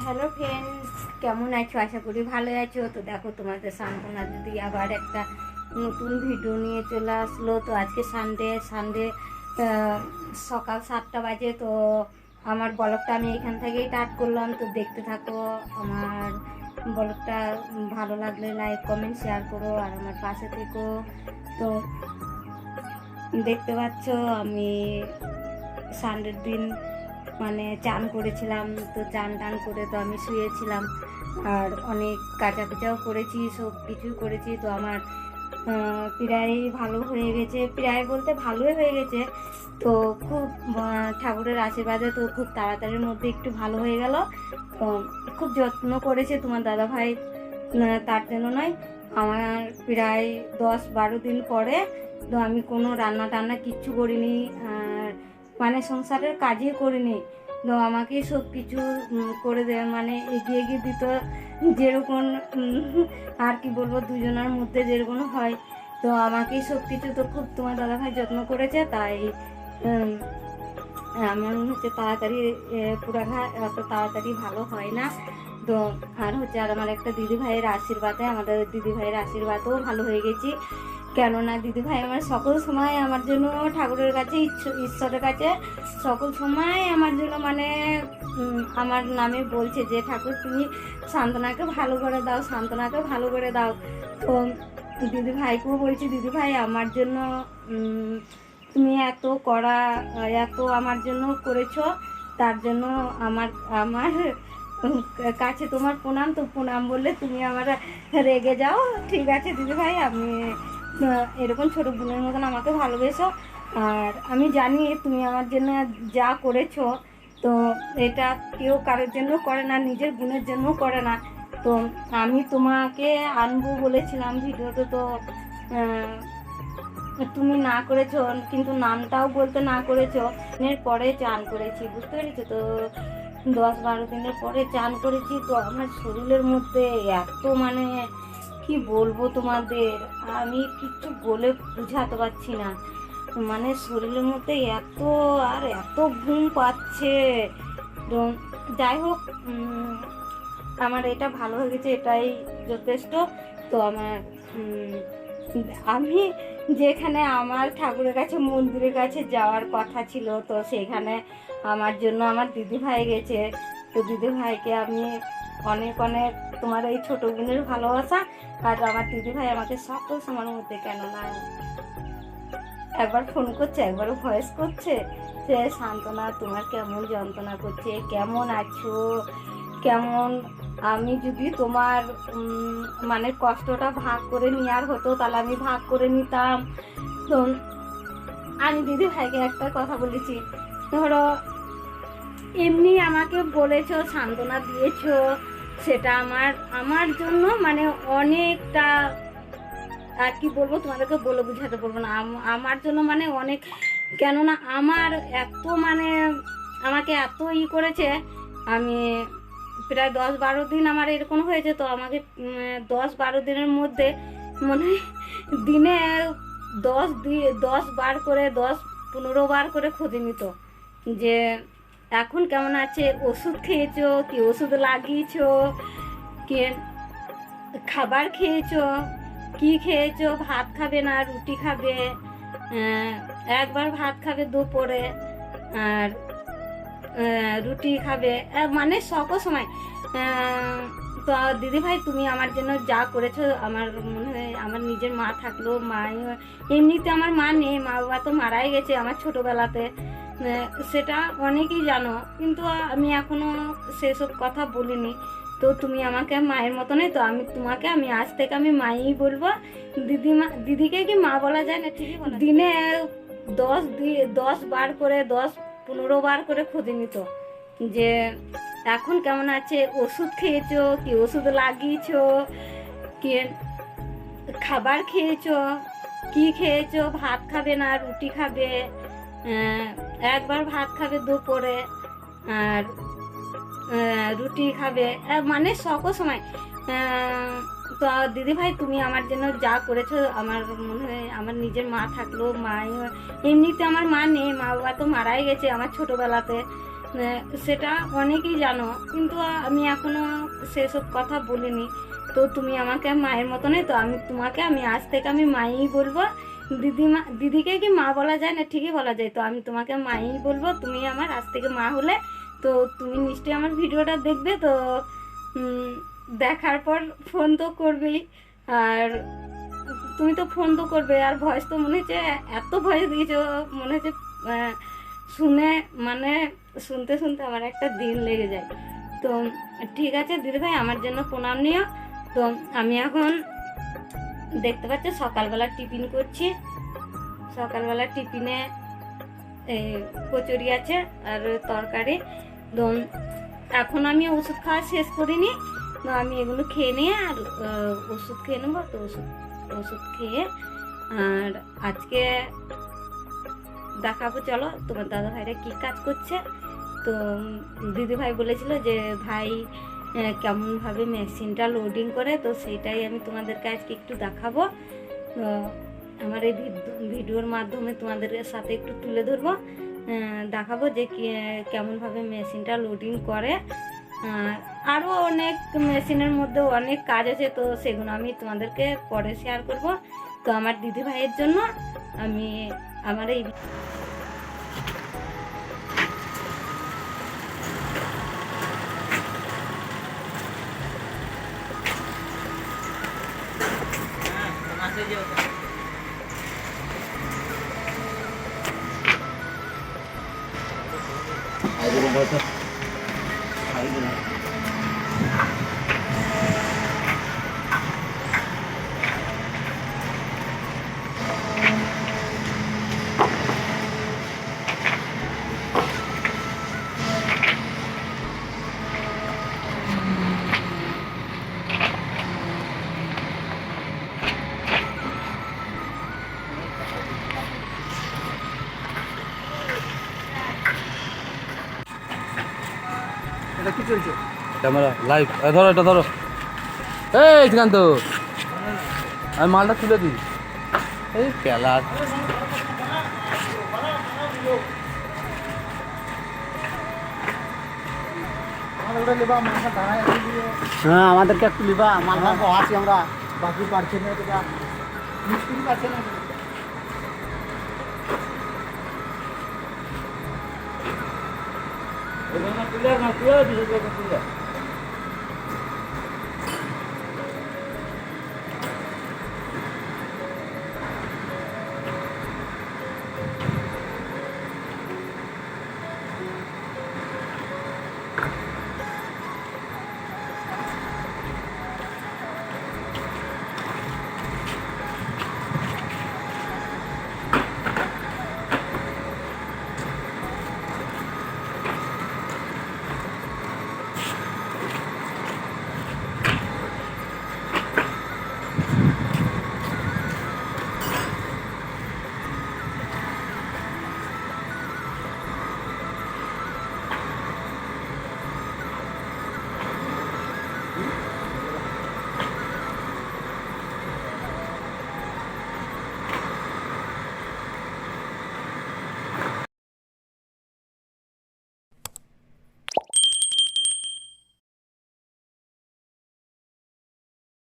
Hello friends কেমন আছো? আশা করি ভালো আছো। তো দেখো, তোমাদের সান্ত্বনা দিদি আবার একটা নতুন ভিডিও নিয়ে চলে আসলো। তো আজকে সানডে সানডে সকাল সাতটা বাজে। তো আমার ব্লগটা আমি এখান থেকেই স্টার্ট করলাম। তো দেখতে থাকো, আমার ব্লগটা ভালো লাগলে লাইক কমেন্ট শেয়ার করো আর আমার পাশে থেকো। তো দেখতে পাচ্ছ, আমি সানডের দিন মানে চান করেছিলাম তো চান টান করে তো আমি শুয়েছিলাম। আর অনেক কাঁচা কুচাও করেছি সব কিছুই করেছি। তো আমার প্রায় ভালো হয়ে গেছে। প্রায় বলতে ভালোই হয়ে গেছে। তো খুব ঠাকুরের আশীর্বাদে তো খুব তাড়াতাড়ির মধ্যে একটু ভালো হয়ে গেল। তো খুব যত্ন করেছে তোমার দাদাভাই। আহ, তার জন্য নয় আমার প্রায় দশ বারো দিন পরে তো আমি কোনো রান্না টান্না কিচ্ছু করিনি। মানে সংসারের কাজই করিনি তো আমাকে সব কিছু করে দেয় মানে এগিয়ে এগিয়ে দিত যেরকম আর কি বলব, দুজনের মধ্যে যেরকম হয়। তো আমাকেই সব কিছু তো খুব তোমার দাদাভাই যত্ন করেছে, তাই আমার হচ্ছে তাড়াতাড়ি পুরাঘা এত তাড়াতাড়ি ভালো হয় না। তো, আর হচ্ছে আর আমার একটা দিদি ভাইয়ের আশীর্বাদে, আমাদের দিদি ভাইয়ের আশীর্বাদেও ভালো হয়ে গেছি। কেননা দিদি ভাই, আমার সকল সময় আমার জন্য ঠাকুরের কাছে ঈশ্বরের কাছে সকল সময় আমার জন্য মানে আমার নামে বলছে যে, ঠাকুর, তুমি সান্ত্বনাকে ভালো করে দাও, সান্ত্বনাকে ভালো করে দাও। তো দিদি ভাইকেও বলছি, দিদি ভাই, আমার জন্য তুমি এত করা, এত আমার জন্য করেছ, তার জন্য আমার আমার কাছে তোমার প্রণাম, তো প্রণাম বললে তুমি আমার রেগে যাও। ঠিক আছে দিদি ভাই, আমি এরকম ছোট বোনের মতন আমাকে ভালোবেসো। আর আমি জানি তুমি আমার জন্য যা করেছ, তো এটা কেউ কারোর জন্য করে না, নিজের বোনের জন্য করে না। তো আমি তোমাকে আনব বলেছিলাম ভিডিওতে, তো তুমি না করেছ, কিন্তু নামটাও বলতে না করেছ। এর পরে চান করেছি, বুঝতে পেরেছ তো? দশ বারো দিনের পরে চান করেছি, তো আমার শরীরের মধ্যে এত মানে কি বলব তোমাদের? আমি কিচ্ছু বলে বুঝাতে পারছি না। মানে শরীরের মধ্যে এত আর এত ঘুম পাচ্ছে। যাই হোক আমার এটা ভালো হয়ে গেছে এটাই যথেষ্ট। তো আমার আমি যেখানে আমার ঠাকুরের কাছে, মন্দিরের কাছে যাওয়ার কথা ছিল, তো সেখানে আমার জন্য আমার দিদি ভাই গেছে। তো দিদি ভাইকে আমি অনেক অনেক তোমার এই ছোট বোনের ভালোবাসা আর আমার দিদি ভাই আমাকে সকল সময়ের মধ্যে কেন না? একবার ফোন করছে, একবার ভয়েস করছে সে সান্ত্বনা, তোমার কেমন যন্ত্রণা করছে? কেমন আছো? কেমন? আমি যদি তোমার মানে কষ্টটা ভাগ করে নেওয়ার হতো তাহলে আমি ভাগ করে নিতাম। তো আমি দিদি ভাইকে একটা কথা বলেছি, ধরো, এমনি আমাকে বলেছ, সান্ত্বনা দিয়েছ সেটা আমার আমার জন্য মানে অনেকটা আর কি বলব, তোমাদেরকে বলে বুঝাতে পারব না আমার জন্য মানে অনেক, কেননা আমার এত মানে আমাকে এত ই করেছে, আমি প্রায় দশ বারো দিন আমার এরকম হয়েছে, তো আমাকে দশ বারো দিনের মধ্যে মনে দিনে দশ দশ বার করে, দশ পনেরো বার করে খুঁজে নিত, যে এখন কেমন আছে? ওষুধ খেয়েছ? কি ওষুধ লাগিয়েছো? কি খাবার খেয়েছো? কি খেয়েছ? ভাত খাবে না, রুটি খাবে একবার ভাত খাবে দুপুরে, আর রুটি খাবে মানে সকল সময় তো দিদি ভাই, তুমি আমার জন্য যা করেছ, আমার মনে হয় আমার নিজের মা থাকল, মা এমনিতে আমার মা নেই, মা বাবা তো মারাই গেছে আমার ছোটবেলাতে। সেটা অনেকেই জানো, কিন্তু আমি এখনও সেসব কথা বলিনি। তো তুমি আমাকে মায়ের মতনই, তো আমি তোমাকে, আমি আজ থেকে আমি মাই বলব। দিদিমা দিদিকে কি মা বলা যায় না, ঠিকই দিনে দশ দশ বার করে, দশ, পনেরো বার করে খুঁজে নিত যে এখন কেমন আছে? ওষুধ খেয়েছো? কি ওষুধ লাগিয়েছো? কি খাবার খেয়েছো? কি খেয়েছো? ভাত খাবে না, রুটি খাবে? একবার ভাত খাবে দুপুরে আর রুটি খাবে। মানে সকল সময়। তো দিদি ভাই তুমি আমার জন্য যা করেছ, আমার মনে হয় আমার নিজের মা থাকল মা এমনিতে আমার মা নেই, মা বাবা তো মারাই গেছে আমার ছোটবেলাতে। সেটা অনেকেই জানো, কিন্তু আমি এখনও সেসব কথা বলিনি। তো তুমি আমাকে মায়ের মতনই, তো আমি তোমাকে, আমি আজ থেকে আমি মাই বলব। দিদিমা দিদিকে কি মা বলা যায় না? ঠিকই বলা যায়। তো আমি তোমাকে মাই বলব, তুমি আমার আজ থেকে মা হলে। তো তুমি নিশ্চয়ই আমার ভিডিওটা দেখবে, তো দেখার পর ফোন তো করবেই। আর তুমি তো ফোন তো করবে, আর ভয়েস তো মনে হচ্ছে এত ভয়েস দিয়েছ, মনে হচ্ছে শুনে মানে শুনতে শুনতে আমার একটা দিন লেগে যায়। তো ঠিক আছে দিদি ভাই, আমার জন্য প্রণাম নিও। তো আমি এখন দেখতে পাচ্ছ সকালবেলা টিফিন করছি। সকালবেলা টিফিনে কচুরি আছে আর তরকারি। তো এখন আমি ওষুধ খাওয়া শেষ করিনি। তো আমি এগুলো খেয়ে নিয়ে আর ওষুধ খেয়ে নেব। তো ওষুধ ওষুধ খেয়ে আর আজকে দেখাবো, চলো। তোমার দাদা ভাইরা কি কাজ করছে? তো দিদি ভাই বলেছিল যে, ভাই কেমনভাবে মেশিনটা লোডিং করে? তো সেটাই আমি তোমাদেরকে আজকে একটু দেখাবো। তো আমার এই ভিড- ভিডিওর মাধ্যমে তোমাদের সাথে একটু তুলে ধরবো। দেখাবো যে কেমনভাবে মেশিনটা লোডিং করে। আরও অনেক মেশিনের মধ্যে অনেক কাজ আছে, তো সেগুলো আমি তোমাদেরকে পরে শেয়ার করব। তো আমার দিদি ভাইয়ের জন্য আমি আমার এই এটা কি চলছে ক্যামেরা লাইভ ধরো এটা, ধরো। এই, শ্রীকান্ত। আমি মালটা তুলে দিই। এই পেলা। হ্যাঁ আমাদেরকে একটু লিবা মাল মাল আছি আমরা। বাকি পারছি না তো মিস্ত্রি পারছে না? তুলে তুলে তুলে